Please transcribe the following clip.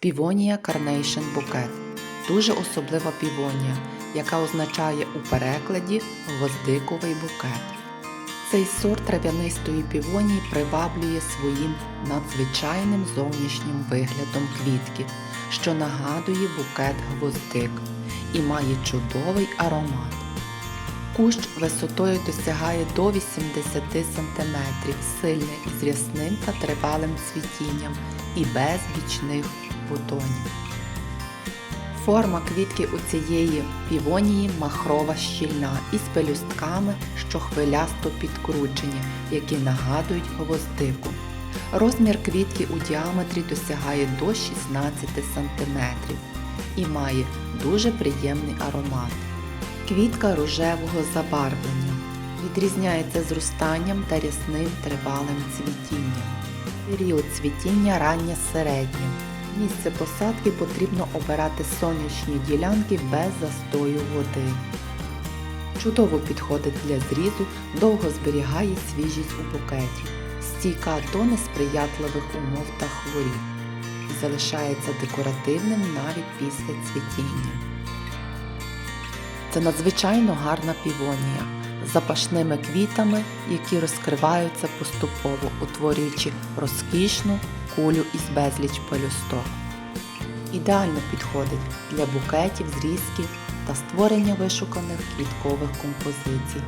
Півонія Carnation Bouquet – дуже особлива півонія, яка означає у перекладі гвоздиковий букет. Цей сорт трав'янистої півонії приваблює своїм надзвичайним зовнішнім виглядом квітки, що нагадує букет гвоздик і має чудовий аромат. Кущ висотою досягає до 80 см, сильний з рясним та тривалим цвітінням і без бічних бутонів. Форма квітки у цієї півонії махрова щільна із пелюстками, що хвилясто підкручені, які нагадують гвоздику. Розмір квітки у діаметрі досягає до 16 см і має дуже приємний аромат. Квітка рожевого забарвлення. Відрізняється зростанням та рясним тривалим цвітінням. Період цвітіння раннє середнє. Місце посадки потрібно обирати сонячні ділянки без застою води. Чудово підходить для зрізу, довго зберігає свіжість у букеті, стійка до несприятливих умов та хворіб залишається декоративним навіть після цвітіння. Це надзвичайно гарна півонія запашними квітами, які розкриваються поступово, утворюючи розкішну кулю із безліч пелюсток. Ідеально підходить для букетів, зрізків та створення вишуканих квіткових композицій.